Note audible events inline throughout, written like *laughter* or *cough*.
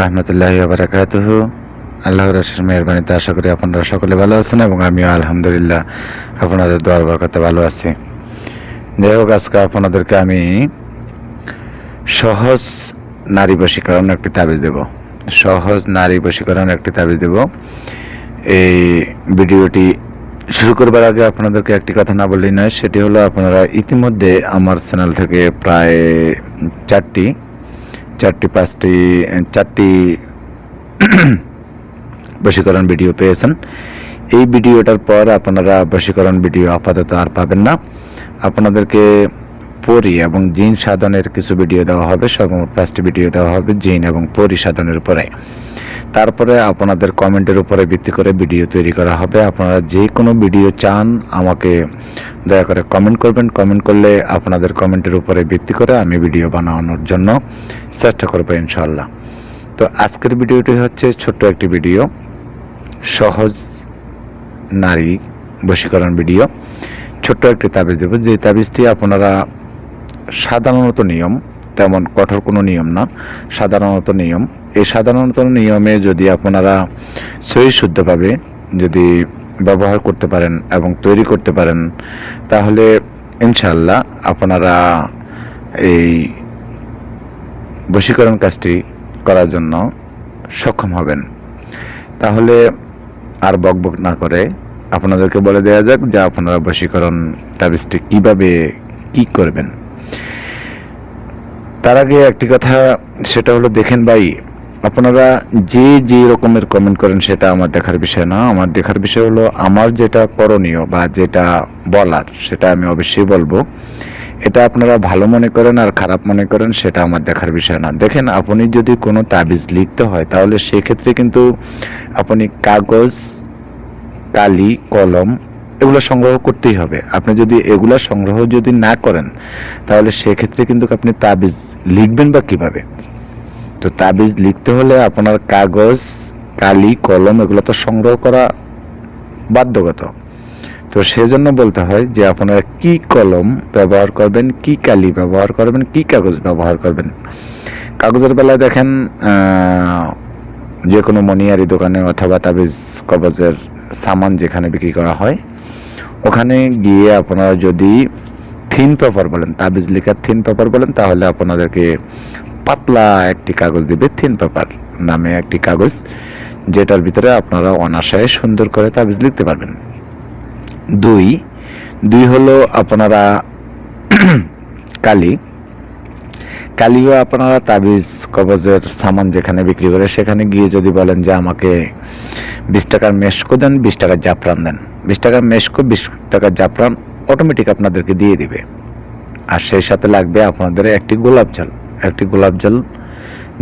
রহমতুল্লাহ বারাকাতুহ। আল্লাহ রসের মেহরবানিতে আশা করি আপনারা সকলে ভালো আছেন এবং আমিও আলহামদুলিল্লাহ আপনাদের দোয়ার বরকতে ভালো আছি। যাই হোক, আজকে আপনাদেরকে আমি সহজ নারী বশীকরণ একটি তাবিজ দেব। সহজ নারী বশীকরণ একটি তাবিজ দেব। এই ভিডিওটি শুরু করবার আগে আপনাদেরকে একটি কথা না বললেই নয়, সেটি হলো আপনারা ইতিমধ্যে আমার চ্যানেল থেকে প্রায় চারটি চারটি, পাঁচটি, চারটি বশীকরণ ভিডিও পেয়েছেন। এই ভিডিওটার পর আপনারা বশীকরণ ভিডিও আপাতত আর পাবেন না। আপনাদেরকে পরি এবং জিন সাধনের কিছু ভিডিও দেওয়া হবে, সর্বমোট পাঁচটি ভিডিও দেওয়া হবে জিন এবং পরি সাধনের উপরে। তারপরে আপনাদের কমেন্টের উপরে ভিত্তি করে ভিডিও তৈরি করা হবে। আপনারা যে কোনো ভিডিও চান, আমাকে দয়া করে কমেন্ট করবেন। কমেন্ট করলে আপনাদের কমেন্টের উপরে ভিত্তি করে আমি ভিডিও বানানোর জন্য চেষ্টা করব ইনশাল্লাহ তো আজকের ভিডিওটি হচ্ছে ছোট্ট একটি ভিডিও সহজ নারী বশীকরণ ভিডিও ছোট্ট একটি তাবিজ দেব। যে তাবিজটি আপনারা সাধারণত নিয়ম, তেমন কঠোর কোনো নিয়ম না, সাধারণত নিয়ম। এই সাধারণত নিয়মে যদি আপনারা সহি শুদ্ধভাবে যদি ব্যবহার করতে পারেন এবং তৈরি করতে পারেন, তাহলে ইনশাল্লাহ আপনারা এই বশীকরণ কাজটি করার জন্য সক্ষম হবেন। তাহলে আর বকবক না করে আপনাদেরকে বলে দেওয়া যাক যে আপনারা বশীকরণ তাবিজটি কীভাবে কি করবেন। তার আগে একটি কথা, সেটা হলো দেখেন ভাই, আপনারা যে যে রকমের কমেন্ট করেন সেটা আমার দেখার বিষয় না। আমার দেখার বিষয় হলো আমার যেটা করণীয় বা যেটা বলার, সেটা আমি অবশ্যই বলব। এটা আপনারা ভালো মনে করেন আর খারাপ মনে করেন, সেটা আমার দেখার বিষয় না। দেখেন, আপনি যদি কোনো তাবিজ লিখতে হয়, তাহলে সেক্ষেত্রে কিন্তু আপনি কাগজ, কালি, কলম এগুলো সংগ্রহ করতেই হবে। আপনি যদি এগুলো সংগ্রহ যদি না করেন, তাহলে সেক্ষেত্রে কিন্তু আপনি তাবিজ লিখবেন বা কীভাবে? তো তাবিজ লিখতে হলে আপনার কাগজ, কালি, কলম এগুলো তো সংগ্রহ করা বাধ্যগত। তো সেজন্য বলতে হয় যে আপনারা কি কলম ব্যবহার করবেন, কি কালি ব্যবহার করবেন, কি কাগজ ব্যবহার করবেন? কাগজের বেলায় দেখেন যে কোনো মনিয়ারি দোকানে অথবা তাবিজ কবজের সামান যেখানে বিক্রি করা হয়, ওখানে গিয়ে আপনারা যদি থিন পেপার বলেন, তাবিজ লেখার থিন পেপার বলেন, তাহলে আপনাদেরকে পাতলা একটি কাগজ দিবে থিন পেপার নামে একটি কাগজ, যেটার ভিতরে আপনারা অনাশয়ে সুন্দর করে তাবিজ লিখতে পারবেন। দুই দুই হলো আপনারা *clears throat* কালি। কালিও আপনারা তাবিজ, কবজের সামান যেখানে বিক্রি করে সেখানে গিয়ে যদি বলেন যে আমাকে বিশ টাকার মেশকো দেন, বিশ টাকার জাফরান দেন। বিশ টাকার মেশকো, বিশ টাকার জাফরান অটোমেটিক আপনাদেরকে দিয়ে দিবে। আর সেই সাথে লাগবে আপনাদের একটি গোলাপ জল। একটি গোলাপ জল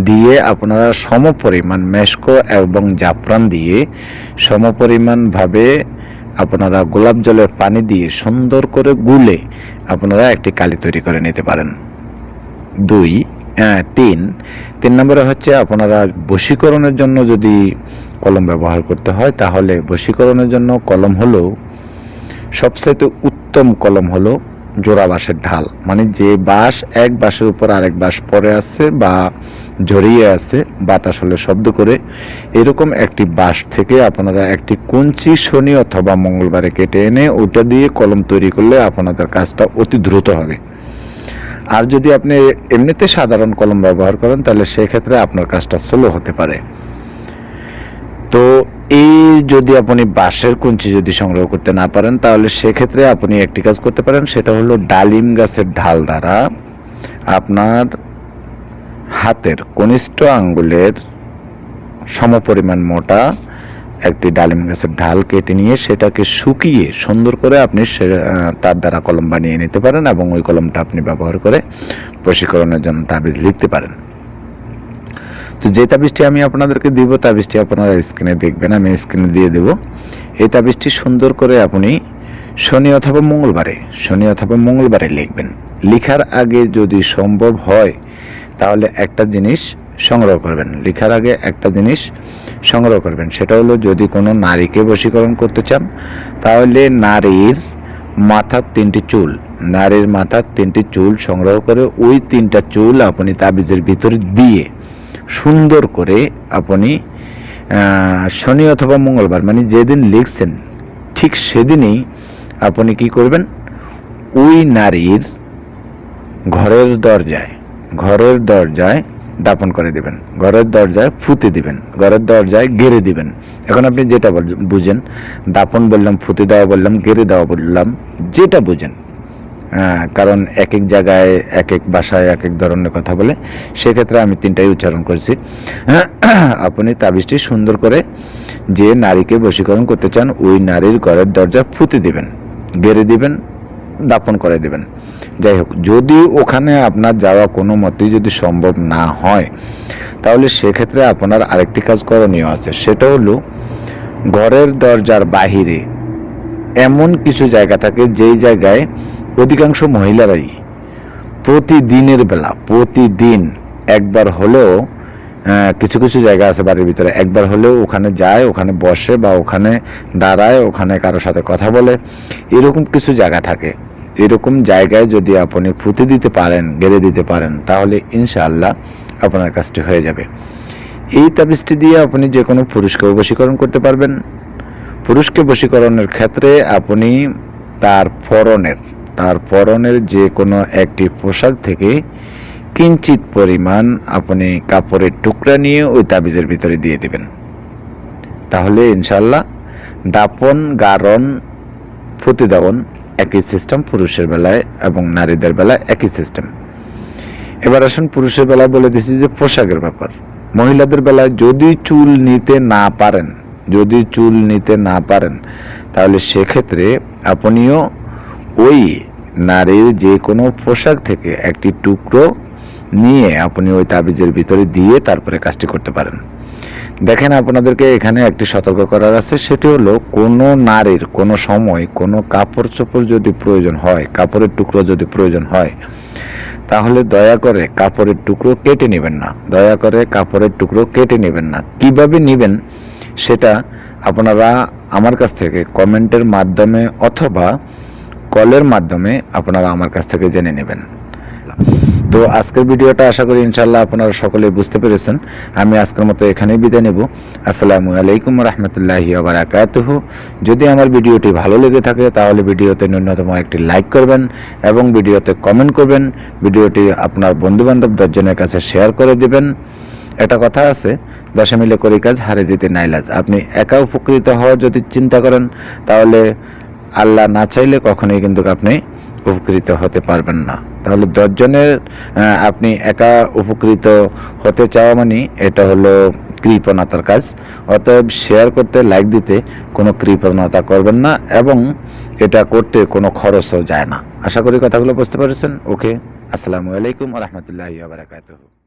দিয়ে আপনারা সম পরিমাণ মেশকো এবং জাফরান দিয়ে সম পরিমাণভাবে আপনারা গোলাপ জলের পানি দিয়ে সুন্দর করে গুলে আপনারা একটি কালি তৈরি করে নিতে পারেন। দুই তিন। তিন নম্বরে হচ্ছে আপনারা বশীকরণের জন্য যদি কলম ব্যবহার করতে হয়, তাহলে বশীকরণের জন্য কলম হলো সবচাইতে উত্তম কলম হলো জোড়া বাঁশের ঢাল। মানে যে বাঁশ এক বাঁশের উপর আরেক বাঁশ পরে আছে বা জড়িয়ে আছে, বাতাস হলে শব্দ করে, এরকম একটি বাঁশ থেকে আপনারা একটি কুঞ্চি, শনি অথবা মঙ্গলবারে কেটে এনে ওটা দিয়ে কলম তৈরি করলে আপনাদের কাজটা অতি দ্রুত হবে। আর যদি আপনি এমনিতে সাধারণ কলম ব্যবহার করেন, তাহলে সেক্ষেত্রে আপনার কাজটা স্লো হতে পারে। তো এই যদি আপনি বাঁশের কুঞ্চি যদি সংগ্রহ করতে না পারেন, তাহলে সেক্ষেত্রে আপনি একটি কাজ করতে পারেন, সেটা হলো ডালিম গাছের ঢাল দ্বারা আপনার হাতের কনিষ্ঠ আঙ্গুলের সমপরিমাণ মোটা একটি ডালিম গাছের ঢাল কেটে নিয়ে সেটাকে শুকিয়ে সুন্দর করে আপনি সে- তার দ্বারা কলম বানিয়ে নিতে পারেন এবং ওই কলমটা আপনি ব্যবহার করে বশীকরণের জন্য তাবিজ লিখতে পারেন। তো যে তাবিজটি আমি আপনাদেরকে দিব, তাবিজটি আপনারা স্ক্রিনে দেখবেন, আমি স্ক্রিনে দিয়ে দেব। এই তাবিজটি সুন্দর করে আপনি শনি অথবা মঙ্গলবারে, শনি অথবা মঙ্গলবারে লিখবেন। লিখার আগে যদি সম্ভব হয়, তাহলে একটা জিনিস সংগ্রহ করবেন। লিখার আগে একটা জিনিস সংগ্রহ করবেন। সেটা হলো যদি কোনো নারীকে বশীকরণ করতে চান, তাহলে নারীর মাথার তিনটি চুল, নারীর মাথার তিনটি চুল সংগ্রহ করে ওই তিনটা চুল আপনি তাবিজের ভিতরে দিয়ে সুন্দর করে আপনি শনি অথবা মঙ্গলবার মানে যেদিন লিখছেন, ঠিক সেদিনই আপনি কি করবেন? ওই নারীর ঘরের দরজায় ঘরের দরজায় দাপন করে দিবেন, ঘরের দরজায় ফুতে দিবেন, ঘরের দরজায় গেড়ে দিবেন। এখন আপনি যেটা বুঝেন দাপন বললাম, ফুতে দেওয়া বললাম, গেড়ে দেওয়া বললাম, যেটা বুঝেন কারণ এক এক জায়গায় এক এক ভাষায় এক এক ধরনের কথা বলে, সেক্ষেত্রে আমি তিনটাই উচ্চারণ করেছি। *clears throat* আপনি তাবিজটি সুন্দর করে যে নারীকে বশীকরণ করতে চান, ওই নারীর ঘরের দরজা ফুতে দিবেন, গেড়ে দিবেন দাপন করে দিবেন। যাই হোক, যদি ওখানে আপনার যাওয়া কোনো মতেই যদি সম্ভব না হয়, তাহলে সেক্ষেত্রে আপনার আরেকটি কাজ করণীয় আছে। সেটা হলো, ঘরের দরজার বাহিরে এমন কিছু জায়গা থাকে, যেই জায়গায় অধিকাংশ মহিলারাই প্রতিদিনের বেলা, প্রতিদিন একবার হলেও কিছু কিছু জায়গা আছে বাড়ির ভিতরে, একবার হলেও ওখানে যায়, ওখানে বসে বা ওখানে দাঁড়ায়, ওখানে কারোর সাথে কথা বলে, এরকম কিছু জায়গা থাকে। এরকম জায়গায় যদি আপনি ফুতে দিতে পারেন, গেড়ে দিতে পারেন, তাহলে ইনশাআল্লাহ আপনার কাজটি হয়ে যাবে। এই তাবিজটি দিয়ে আপনি যে কোনো পুরুষকে বশীকরণ করতে পারবেন। পুরুষকে বশীকরণের ক্ষেত্রে আপনি তার পরনের তার পরনের যে কোনো একটি পোশাক থেকে কিঞ্চিত পরিমাণ আপনি কাপড়ের টুকরা নিয়ে ওই তাবিজের ভিতরে দিয়ে দিবেন। তাহলে ইনশাল্লাহ দাপন, গারণ প্রতিদাবন একই সিস্টেম পুরুষের বেলায় এবং নারীদের বেলায় একই সিস্টেম। এবার আসুন পুরুষের বেলায় বলে দিছি যে পোশাকের ব্যাপার। মহিলাদের বেলায় যদি চুল নিতে না পারেন, যদি চুল নিতে না পারেন, তাহলে সেক্ষেত্রে আপনিও ওই নারীর যে কোনো পোশাক থেকে একটি টুকরো নিয়ে আপনি ওই তাবিজের ভিতরে দিয়ে তারপরে কাজটি করতে পারেন। দেখেন আপনাদেরকে এখানে একটি সতর্ক করার আছে, সেটি হলো কোনো নারীর কোনো সময় কোনো কাপড় চোপড় যদি প্রয়োজন হয়, কাপড়ের টুকরো যদি প্রয়োজন হয়, তাহলে দয়া করে কাপড়ের টুকরো কেটে নেবেন না। দয়া করে কাপড়ের টুকরো কেটে নেবেন না। কীভাবে নেবেন সেটা আপনারা আমার কাছ থেকে কমেন্টের মাধ্যমে অথবা কলের মাধ্যমে আপনারা আমার কাছ থেকে জেনে নেবেন। তো আজকের ভিডিওটা আশা করি ইনশাল্লাহ আপনারা সকলে বুঝতে পেরেছেন। আমি আজকের মতো এখানেই বিদায় নেব। আসসালামু আলাইকুম রহমতুল্লাহি বারাকাতুহ যদি আমার ভিডিওটি ভালো লেগে থাকে, তাহলে ভিডিওতে ন্যূনতম একটি লাইক করবেন এবং ভিডিওতে কমেন্ট করবেন। ভিডিওটি আপনার বন্ধুবান্ধব দশজনের কাছে শেয়ার করে দেবেন। একটা কথা আছে, দশে মিলে করি কাজ, হারে যেতে নাইলাজ আপনি একা উপকৃত হওয়ার যদি চিন্তা করেন, তাহলে আল্লাহ না চাইলে কখনোই কিন্তু আপনি উপকৃত হতে পারবেন না। তাহলে দশজনের আপনি একা উপকৃত হতে চাওয়া মানে এটা হলো কৃপণতার কাজ। অতএব শেয়ার করতে লাইক দিতে কোনো কৃপণতা করবেন না এবং এটা করতে কোনো খরচও যায় না। আশা করি কথাগুলো বুঝতে পেরেছেন। ওকে আসসালামু আলাইকুম রহমতুল্লাহ বারাকাতুহু।